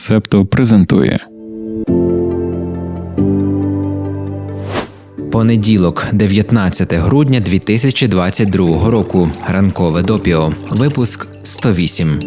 Септо презентує Понеділок, 19 грудня 2022 року. Ранкове допіо. Випуск 108.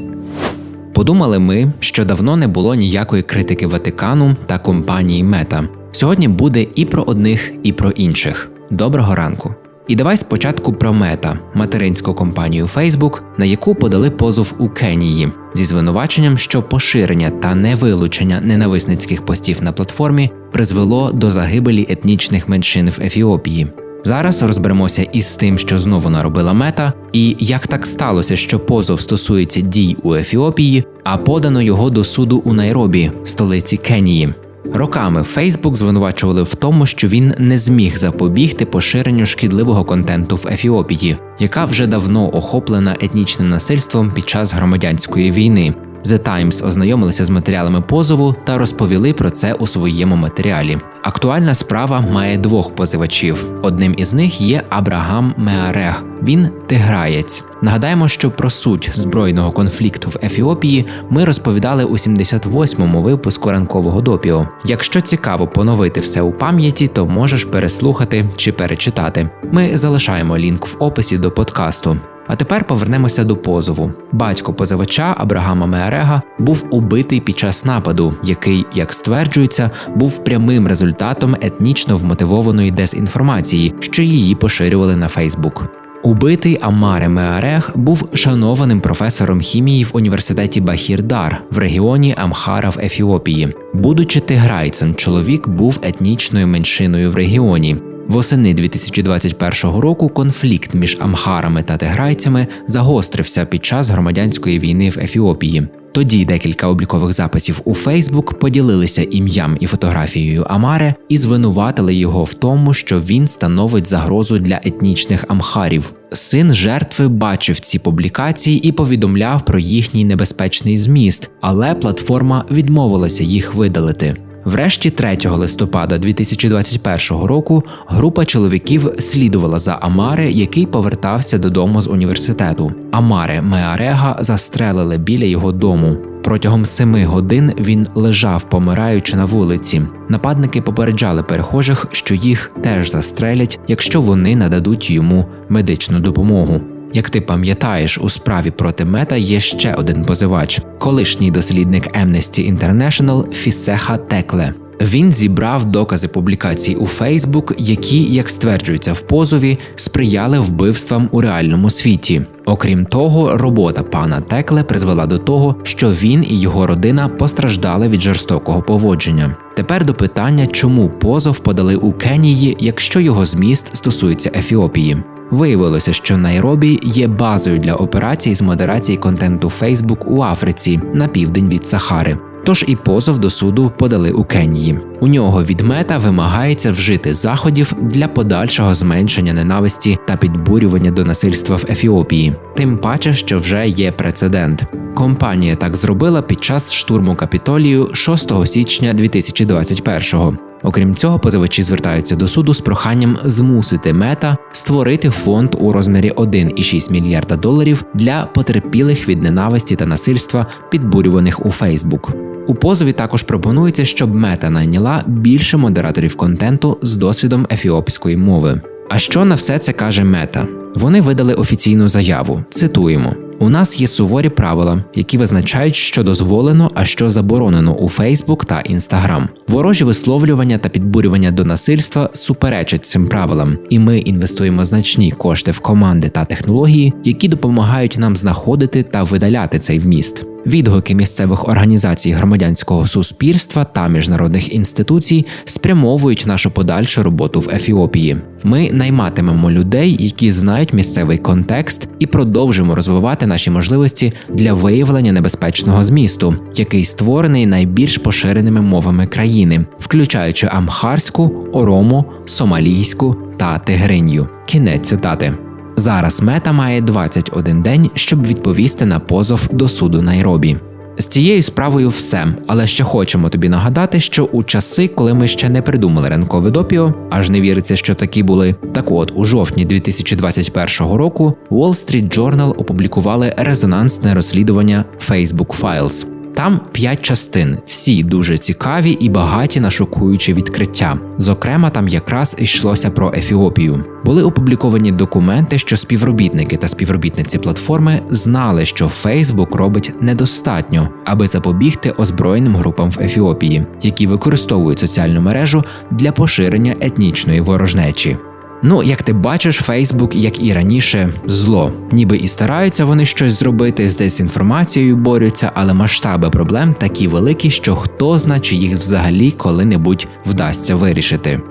Подумали ми, що давно не було ніякої критики Ватикану та компанії Мета. Сьогодні буде і про одних, і про інших. Доброго ранку. І давай спочатку про мета материнську компанію Facebook, на яку подали позов у Кенії зі звинуваченням, що поширення та невилучення ненависницьких постів на платформі призвело до загибелі етнічних меншин в Ефіопії. Зараз розберемося із тим, що знову наробила мета, і як так сталося, що позов стосується дій у Ефіопії, а подано його до суду у Найробі, столиці Кенії. Роками Facebook звинувачували в тому, що він не зміг запобігти поширенню шкідливого контенту в Ефіопії, яка вже давно охоплена етнічним насильством під час громадянської війни. The Times ознайомилися з матеріалами позову та розповіли про це у своєму матеріалі. Актуальна справа має двох позивачів. Одним із них є Абрагам Меарег. Він тиграєць. Нагадаємо, що про суть збройного конфлікту в Ефіопії ми розповідали у 78-му випуску ранкового допіо. Якщо цікаво поновити все у пам'яті, то можеш переслухати чи перечитати. Ми залишаємо лінк в описі до подкасту. А тепер повернемося до позову. Батько позивача Абрагама Меарега був убитий під час нападу, який, як стверджується, був прямим результатом етнічно вмотивованої дезінформації, що її поширювали на Фейсбук. Убитий Амаре Меарег був шанованим професором хімії в університеті Бахірдар в регіоні Амхара в Ефіопії. Будучи тиграйцем, чоловік був етнічною меншиною в регіоні. Восени 2021 року конфлікт між амхарами та тиграйцями загострився під час громадянської війни в Ефіопії. Тоді декілька облікових записів у Фейсбук поділилися ім'ям і фотографією Амаре і звинуватили його в тому, що він становить загрозу для етнічних амхарів. Син жертви бачив ці публікації і повідомляв про їхній небезпечний зміст, але платформа відмовилася їх видалити. Врешті 3 листопада 2021 року група чоловіків слідувала за Амаре, який повертався додому з університету. Амаре Меарега застрелили біля його дому. Протягом семи годин він лежав, помираючи на вулиці. Нападники попереджали перехожих, що їх теж застрелять, якщо вони нададуть йому медичну допомогу. Як ти пам'ятаєш, у справі проти мета є ще один позивач, колишній дослідник Amnesty International Фісеха Текле. Він зібрав докази публікацій у Фейсбук, які, як стверджується в позові, сприяли вбивствам у реальному світі. Окрім того, робота пана Текле призвела до того, що він і його родина постраждали від жорстокого поводження. Тепер до питання, чому позов подали у Кенії, якщо його зміст стосується Ефіопії. Виявилося, що Найробі є базою для операцій з модерації контенту Facebook у Африці на південь від Сахари. Тож і позов до суду подали у Кенії. У нього від мета вимагається вжити заходів для подальшого зменшення ненависті та підбурювання до насильства в Ефіопії, тим паче, що вже є прецедент. Компанія так зробила під час штурму капітолію 6 січня 2021-го. Окрім цього, позивачі звертаються до суду з проханням змусити мета створити фонд у розмірі 1,6 мільярда доларів для потерпілих від ненависті та насильства, підбурюваних у Фейсбук. У позові також пропонується, щоб мета найняла більше модераторів контенту з досвідом ефіопської мови. А що на все це каже мета? Вони видали офіційну заяву. Цитуємо. У нас є суворі правила, які визначають, що дозволено, а що заборонено у Фейсбук та Інстаграм. Ворожі висловлювання та підбурювання до насильства суперечать цим правилам, і ми інвестуємо значні кошти в команди та технології, які допомагають нам знаходити та видаляти цей вміст. Відгуки місцевих організацій громадянського суспільства та міжнародних інституцій спрямовують нашу подальшу роботу в Ефіопії. Ми найматимемо людей, які знають місцевий контекст, і продовжимо розвивати наші можливості для виявлення небезпечного змісту, який створений найбільш поширеними мовами країни, включаючи амхарську, оромо, сомалійську та тигринью. Кінець цитати. Зараз мета має 21 день, щоб відповісти на позов до суду Найробі. З цією справою все, але ще хочемо тобі нагадати, що у часи, коли ми ще не придумали ранкове допіо, аж не віриться, що такі були. Так от у жовтні 2021 року Wall Street Journal опублікували резонансне розслідування Facebook Files. Там п'ять частин, всі дуже цікаві і багаті на шокуючі відкриття. Зокрема, там якраз йшлося про Ефіопію. Були опубліковані документи, що співробітники та співробітниці платформи знали, що Фейсбук робить недостатньо, аби запобігти озброєним групам в Ефіопії, які використовують соціальну мережу для поширення етнічної ворожнечі. Ну, як ти бачиш, Фейсбук, як і раніше, зло, ніби і стараються вони щось зробити з дезінформацією борються, але масштаби проблем такі великі, що хто зна, чи їх взагалі коли-небудь вдасться вирішити.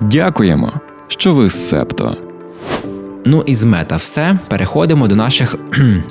Дякуємо, що ви з Септо. Ну і з мета все. Переходимо до наших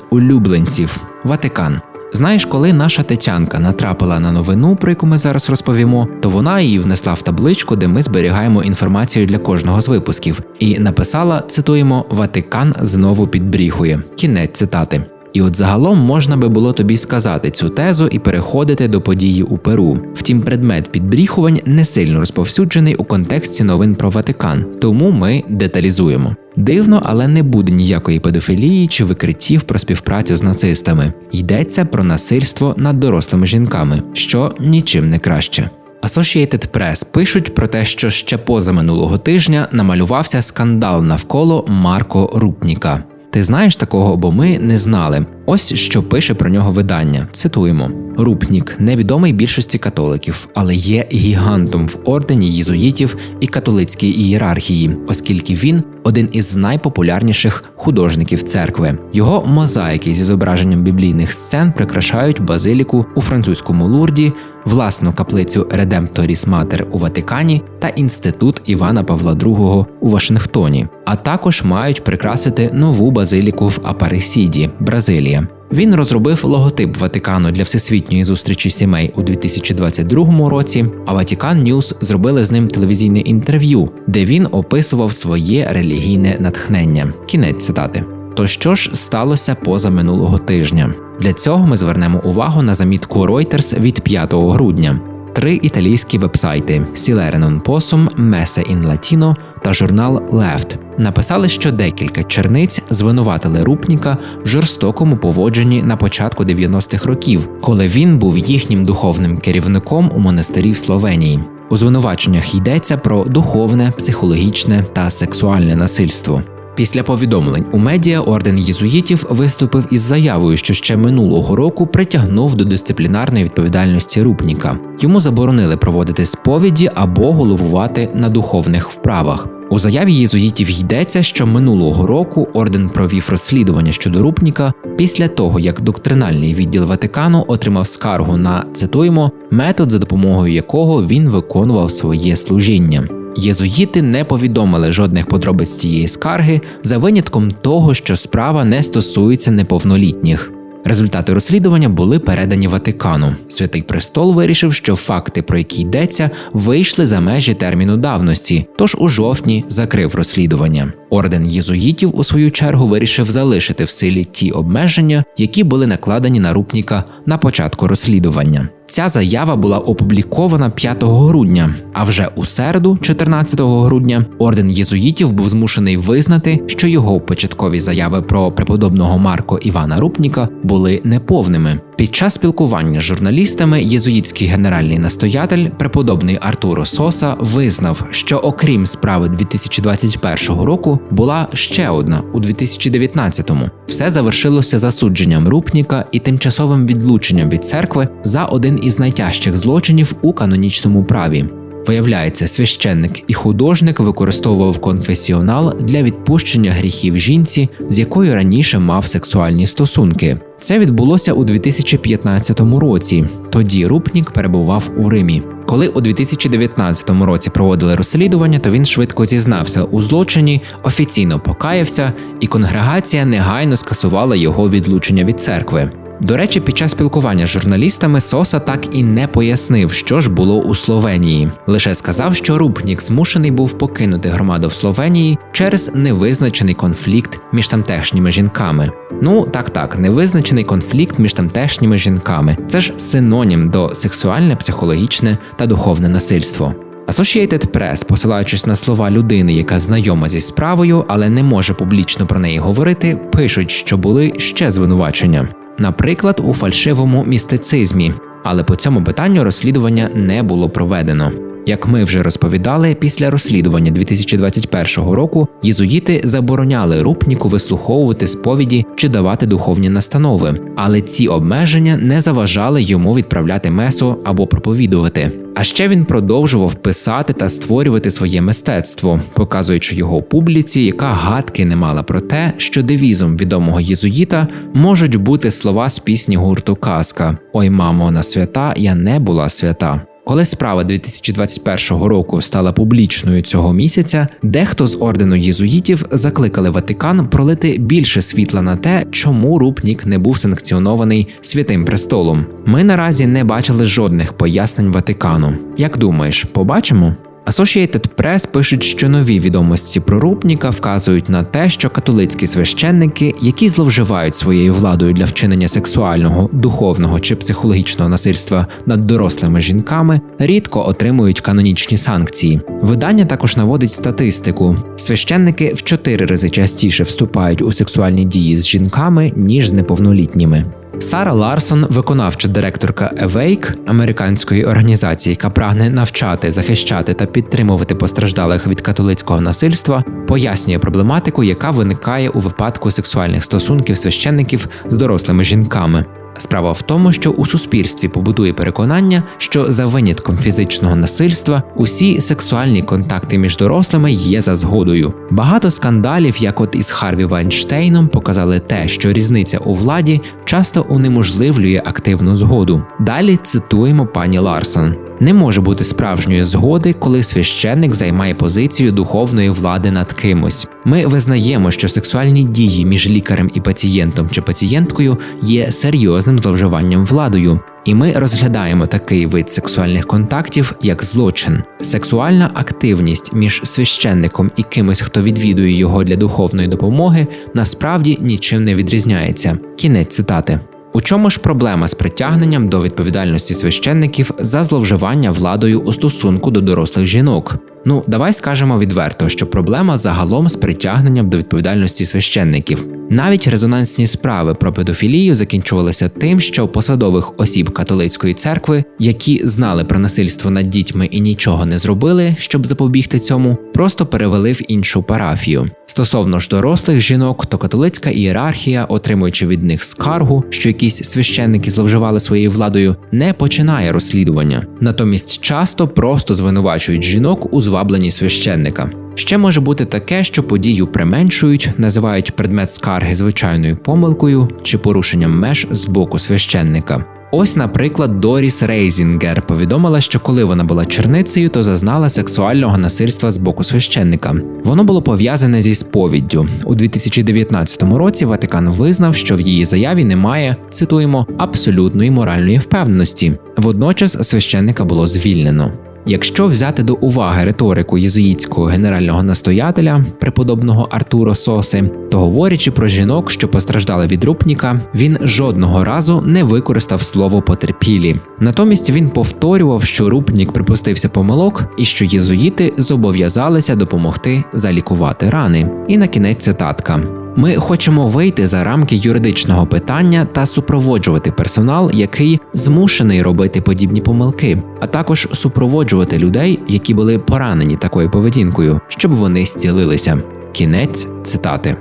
улюбленців Ватикан. Знаєш, коли наша Тетянка натрапила на новину, про яку ми зараз розповімо, то вона її внесла в табличку, де ми зберігаємо інформацію для кожного з випусків, і написала: цитуємо Ватикан знову підбріхує. Кінець цитати. І от загалом можна би було тобі сказати цю тезу і переходити до події у Перу. Втім, предмет підбріхувань не сильно розповсюджений у контексті новин про Ватикан, тому ми деталізуємо. Дивно, але не буде ніякої педофілії чи викриттів про співпрацю з нацистами. Йдеться про насильство над дорослими жінками, що нічим не краще. Associated Press пишуть про те, що ще поза минулого тижня намалювався скандал навколо Марко Рупніка. Ти знаєш такого, бо ми не знали. Ось що пише про нього видання. Цитуємо: Рупнік невідомий більшості католиків, але є гігантом в ордені єзуїтів і католицькій ієрархії, оскільки він один із найпопулярніших художників церкви. Його мозаїки зі зображенням біблійних сцен прикрашають базиліку у французькому лурді, власну каплицю Редемпторіс Матер у Ватикані та інститут Івана Павла II у Вашингтоні, а також мають прикрасити нову базиліку в Апаресіді, Бразилія. Він розробив логотип Ватикану для всесвітньої зустрічі сімей у 2022 році. А Ватикан Ньюс зробили з ним телевізійне інтерв'ю, де він описував своє релігійне натхнення. Кінець цитати. То що ж сталося поза минулого тижня? Для цього ми звернемо увагу на замітку Reuters від 5 грудня. Три італійські вебсайти Silerenon Possum, Messe in Latino та журнал Left написали, що декілька черниць звинуватили Рупніка в жорстокому поводженні на початку 90-х років, коли він був їхнім духовним керівником у монастирі в Словенії. У звинуваченнях йдеться про духовне, психологічне та сексуальне насильство. Після повідомлень у медіа орден єзуїтів виступив із заявою, що ще минулого року притягнув до дисциплінарної відповідальності Рупніка. Йому заборонили проводити сповіді або головувати на духовних вправах. У заяві єзуїтів йдеться, що минулого року орден провів розслідування щодо Рупніка після того, як доктринальний відділ Ватикану отримав скаргу на цитуємо метод, за допомогою якого він виконував своє служіння. Єзуїти не повідомили жодних подробиць цієї скарги за винятком того, що справа не стосується неповнолітніх. Результати розслідування були передані Ватикану. Святий престол вирішив, що факти, про які йдеться, вийшли за межі терміну давності, тож у жовтні закрив розслідування. Орден єзуїтів у свою чергу вирішив залишити в силі ті обмеження, які були накладені на рупніка на початку розслідування. Ця заява була опублікована 5 грудня, а вже у середу, 14 грудня, орден єзуїтів був змушений визнати, що його початкові заяви про преподобного Марко Івана Рупніка були неповними. Під час спілкування з журналістами єзуїтський генеральний настоятель, преподобний Артуро Соса, визнав, що окрім справи 2021 року була ще одна у 2019-му. Все завершилося засудженням Рупніка і тимчасовим відлученням від церкви за один із найтяжчих злочинів у канонічному праві. Виявляється, священник і художник використовував конфесіонал для відпущення гріхів жінці, з якою раніше мав сексуальні стосунки. Це відбулося у 2015 році. Тоді Рупнік перебував у Римі. Коли у 2019 році проводили розслідування, то він швидко зізнався у злочині, офіційно покаявся, і конгрегація негайно скасувала його відлучення від церкви. До речі, під час спілкування з журналістами Соса так і не пояснив, що ж було у Словенії. Лише сказав, що Рупнік змушений був покинути громаду в Словенії через невизначений конфлікт між тамтешніми жінками. Ну так, так, невизначений конфлікт між тамтешніми жінками. Це ж синонім до сексуальне, психологічне та духовне насильство. Associated Press, посилаючись на слова людини, яка знайома зі справою, але не може публічно про неї говорити, пишуть, що були ще звинувачення. Наприклад, у фальшивому містицизмі. Але по цьому питанню розслідування не було проведено. Як ми вже розповідали, після розслідування 2021 року єзуїти забороняли рупніку вислуховувати сповіді чи давати духовні настанови, але ці обмеження не заважали йому відправляти месо або проповідувати. А ще він продовжував писати та створювати своє мистецтво, показуючи його публіці, яка гадки не мала про те, що девізом відомого єзуїта можуть бути слова з пісні гурту Казка Ой, мамо, на свята я не була свята. Коли справа 2021 року стала публічною цього місяця, дехто з ордену єзуїтів закликали Ватикан пролити більше світла на те, чому Рупнік не був санкціонований святим престолом. Ми наразі не бачили жодних пояснень Ватикану. Як думаєш, побачимо? Associated Press пишуть, що нові відомості про Рупніка вказують на те, що католицькі священники, які зловживають своєю владою для вчинення сексуального, духовного чи психологічного насильства над дорослими жінками, рідко отримують канонічні санкції. Видання також наводить статистику: священники в чотири рази частіше вступають у сексуальні дії з жінками ніж з неповнолітніми. Сара Ларсон, виконавча директорка Awake, американської організації, яка прагне навчати, захищати та підтримувати постраждалих від католицького насильства, пояснює проблематику, яка виникає у випадку сексуальних стосунків священників з дорослими жінками. Справа в тому, що у суспільстві побудує переконання, що за винятком фізичного насильства усі сексуальні контакти між дорослими є за згодою. Багато скандалів, як от із Харві Вайнштейном, показали те, що різниця у владі часто унеможливлює активну згоду. Далі цитуємо пані Ларсон. Не може бути справжньої згоди, коли священник займає позицію духовної влади над кимось. Ми визнаємо, що сексуальні дії між лікарем і пацієнтом чи пацієнткою є серйозним зловживанням владою. І ми розглядаємо такий вид сексуальних контактів як злочин. Сексуальна активність між священником і кимось, хто відвідує його для духовної допомоги, насправді нічим не відрізняється. Кінець цитати. У чому ж проблема з притягненням до відповідальності священників за зловживання владою у стосунку до дорослих жінок? Ну, давай скажемо відверто, що проблема загалом з притягненням до відповідальності священників. Навіть резонансні справи про педофілію закінчувалися тим, що посадових осіб католицької церкви, які знали про насильство над дітьми і нічого не зробили, щоб запобігти цьому, просто перевели в іншу парафію. Стосовно ж дорослих жінок, то католицька ієрархія, отримуючи від них скаргу, що якісь священники зловживали своєю владою, не починає розслідування. Натомість часто просто звинувачують жінок у звабленні священника. Ще може бути таке, що подію применшують, називають предмет скарги звичайною помилкою чи порушенням меж з боку священника. Ось, наприклад, Доріс Рейзінгер повідомила, що коли вона була черницею, то зазнала сексуального насильства з боку священника. Воно було пов'язане зі сповіддю. У 2019 році Ватикан визнав, що в її заяві немає, цитуємо, абсолютної моральної впевненості. Водночас священника було звільнено. Якщо взяти до уваги риторику єзуїтського генерального настоятеля, преподобного Артуро Соси, то говорячи про жінок, що постраждали від рупніка, він жодного разу не використав слово потерпілі. Натомість він повторював, що рупнік припустився помилок і що єзуїти зобов'язалися допомогти залікувати рани. І на кінець цитатка. Ми хочемо вийти за рамки юридичного питання та супроводжувати персонал, який змушений робити подібні помилки, а також супроводжувати людей, які були поранені такою поведінкою, щоб вони зцілилися. Кінець цитати.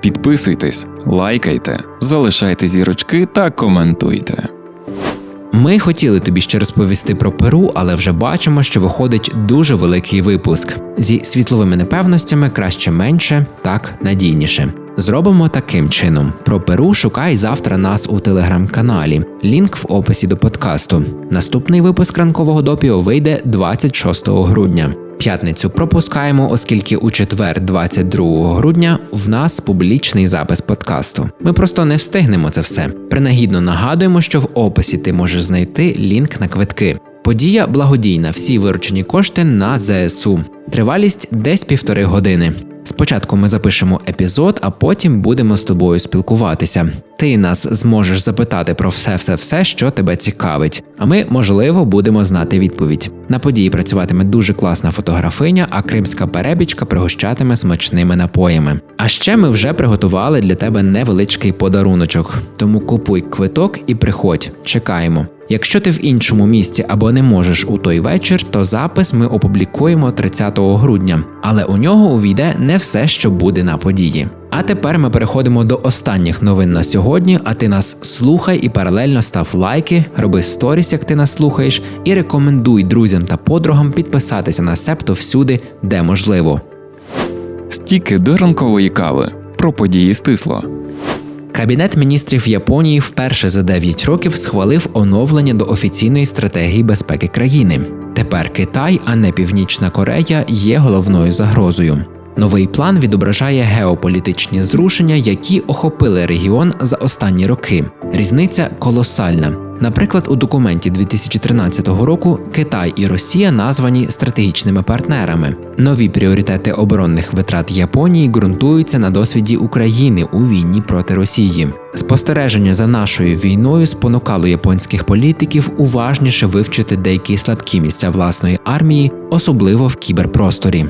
Підписуйтесь, лайкайте, залишайте зірочки та коментуйте. Ми хотіли тобі ще розповісти про Перу, але вже бачимо, що виходить дуже великий випуск зі світловими непевностями краще менше, так надійніше. Зробимо таким чином: про Перу шукай завтра нас у телеграм-каналі. Лінк в описі до подкасту. Наступний випуск ранкового допіо вийде 26 грудня. П'ятницю пропускаємо, оскільки у четвер, 22 грудня, в нас публічний запис подкасту. Ми просто не встигнемо це все. Принагідно нагадуємо, що в описі ти можеш знайти лінк на квитки. Подія благодійна, всі виручені кошти на ЗСУ. Тривалість десь півтори години. Спочатку ми запишемо епізод, а потім будемо з тобою спілкуватися. Ти нас зможеш запитати про все-все-все, що тебе цікавить. А ми, можливо, будемо знати відповідь. На події працюватиме дуже класна фотографиня, а кримська перебічка пригощатиме смачними напоями. А ще ми вже приготували для тебе невеличкий подаруночок. Тому купуй квиток і приходь. Чекаємо. Якщо ти в іншому місті або не можеш у той вечір, то запис ми опублікуємо 30 грудня, але у нього увійде не все, що буде на події. А тепер ми переходимо до останніх новин на сьогодні. А ти нас слухай і паралельно став лайки, роби сторіс, як ти нас слухаєш, і рекомендуй друзям та подругам підписатися на Септо всюди, де можливо. Стіки до ранкової кави. Про події стисло. Кабінет міністрів Японії вперше за 9 років схвалив оновлення до офіційної стратегії безпеки країни. Тепер Китай, а не Північна Корея, є головною загрозою. Новий план відображає геополітичні зрушення, які охопили регіон за останні роки. Різниця колосальна. Наприклад, у документі 2013 року Китай і Росія названі стратегічними партнерами. Нові пріоритети оборонних витрат Японії ґрунтуються на досвіді України у війні проти Росії. Спостереження за нашою війною спонукало японських політиків уважніше вивчити деякі слабкі місця власної армії, особливо в кіберпросторі.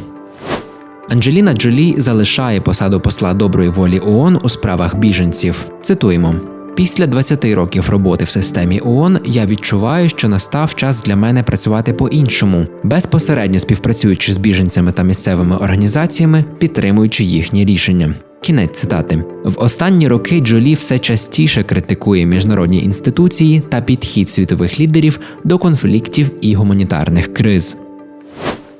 Анджеліна Джолі залишає посаду посла доброї волі ООН у справах біженців. Цитуємо. Після 20 років роботи в системі ООН я відчуваю, що настав час для мене працювати по-іншому, безпосередньо співпрацюючи з біженцями та місцевими організаціями, підтримуючи їхні рішення. Кінець цитати в останні роки Джолі все частіше критикує міжнародні інституції та підхід світових лідерів до конфліктів і гуманітарних криз.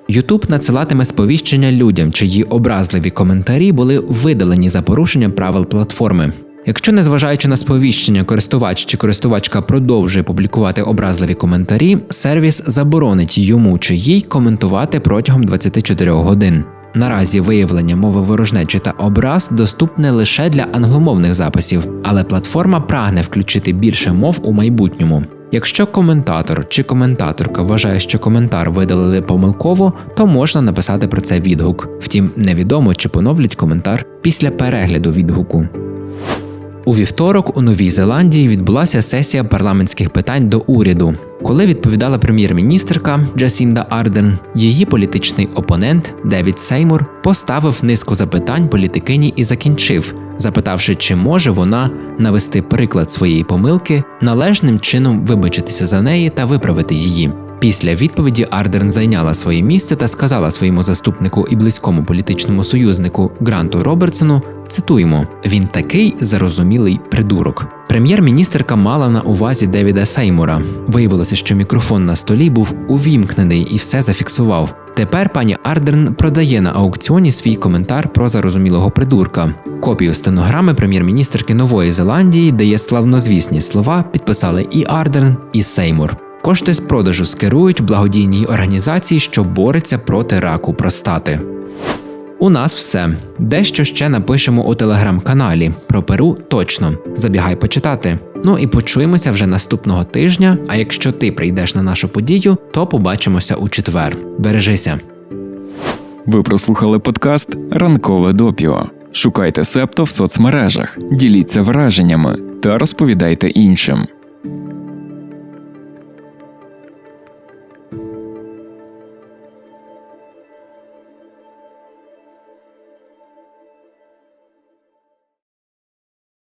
Ютуб надсилатиме сповіщення людям, чиї образливі коментарі були видалені за порушення правил платформи. Якщо, незважаючи на сповіщення, користувач чи користувачка продовжує публікувати образливі коментарі, сервіс заборонить йому чи їй коментувати протягом 24 годин. Наразі виявлення мови ворожнечі та образ доступне лише для англомовних записів, але платформа прагне включити більше мов у майбутньому. Якщо коментатор чи коментаторка вважає, що коментар видалили помилково, то можна написати про це відгук. Втім, невідомо чи поновлять коментар після перегляду відгуку. У вівторок у Новій Зеландії відбулася сесія парламентських питань до уряду. Коли відповідала прем'єр-міністрка Джасінда Арден, її політичний опонент Девід Сеймур поставив низку запитань політикині і закінчив, запитавши, чи може вона навести приклад своєї помилки, належним чином вибачитися за неї та виправити її. Після відповіді Ардерн зайняла своє місце та сказала своєму заступнику і близькому політичному союзнику Гранту Робертсону. Цитуємо: він такий зарозумілий придурок. Прем'єр-міністерка мала на увазі Девіда Сеймура. Виявилося, що мікрофон на столі був увімкнений і все зафіксував. Тепер пані Ардерн продає на аукціоні свій коментар про зарозумілого придурка. Копію стенограми прем'єр-міністерки Нової Зеландії, де є славнозвісні слова, підписали і Ардерн, і Сеймур. Кошти з продажу скерують благодійній організації, що бореться проти раку простати. У нас все. Дещо ще напишемо у телеграм-каналі. Про Перу точно. Забігай почитати. Ну і почуємося вже наступного тижня. А якщо ти прийдеш на нашу подію, то побачимося у четвер. Бережися. Ви прослухали подкаст Ранкове допіо. Шукайте Септо в соцмережах, діліться враженнями та розповідайте іншим.